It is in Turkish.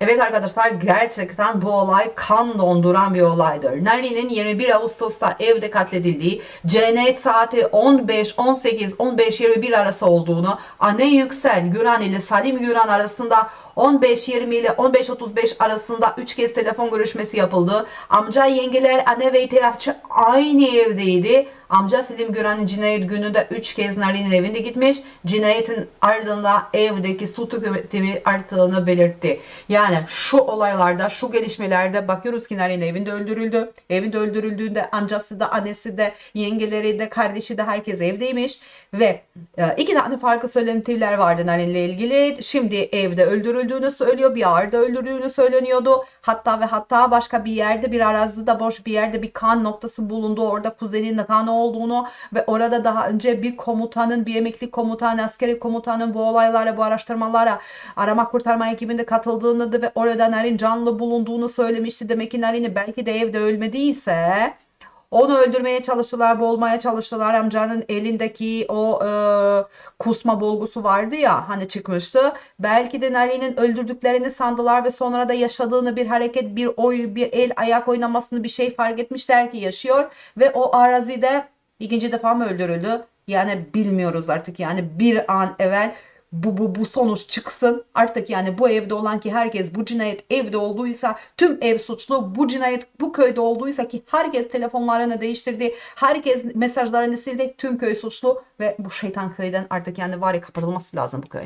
Evet arkadaşlar gerçekten bu olay kan donduran bir olaydır. Nari'nin 21 Ağustos'ta evde katledildiği, cinayet saati 15, 18, 15, 21 arası olduğunu, anne Yüksel Güran ile Salim Güran arasında 15-20 ile 15-35 arasında 3 kez telefon görüşmesi yapıldı. Amca yengeler anne ve itirafçı aynı evdeydi. Amca Selim Güran'ın cinayet gününde 3 kez Nari'nin evinde gitmiş. Cinayetin ardında evdeki su tüketimi arttığını belirtti. Yani şu olaylarda, şu gelişmelerde bakıyoruz ki Nari'nin evinde öldürüldü. Evinde öldürüldüğünde amcası da, annesi de, yengeleri de, kardeşi de herkes evdeymiş. Ve e, iki tane farklı söylentiler vardı Nari'yle ilgili. Şimdi evde öldürüldüğünü söylüyor. Bir ağırda öldürüldüğünü söyleniyordu. Hatta ve hatta başka bir yerde bir arazide boş bir yerde bir kan noktası bulundu. Orada kuzeninin kanı olduğunu ve orada daha önce bir komutanın, bir emekli komutan, askeri komutanın bu olaylara, bu araştırmalara arama kurtarma ekibinde katıldığını ve orada Narin canlı bulunduğunu söylemişti. Demek ki Narin'i belki de evde ölmediyse onu öldürmeye çalıştılar, boğulmaya çalıştılar. Amcanın elindeki o e, kusma bulgusu vardı ya hani çıkmıştı. Belki de Nari'nin öldürdüklerini sandılar ve sonra da yaşadığını bir hareket, bir oy, bir el ayak oynamasını bir şey fark etmişler ki yaşıyor. Ve o arazide ikinci defa mı öldürüldü? Yani bilmiyoruz artık yani bir an evvel bu, bu, bu sonuç çıksın. Artık yani bu evde olan ki herkes bu cinayet evde olduysa tüm ev suçlu bu cinayet bu köyde olduysa ki herkes telefonlarını değiştirdi. Herkes mesajlarını sildi. Tüm köy suçlu ve bu şeytan köyden artık yani var ya kapatılması lazım bu köy.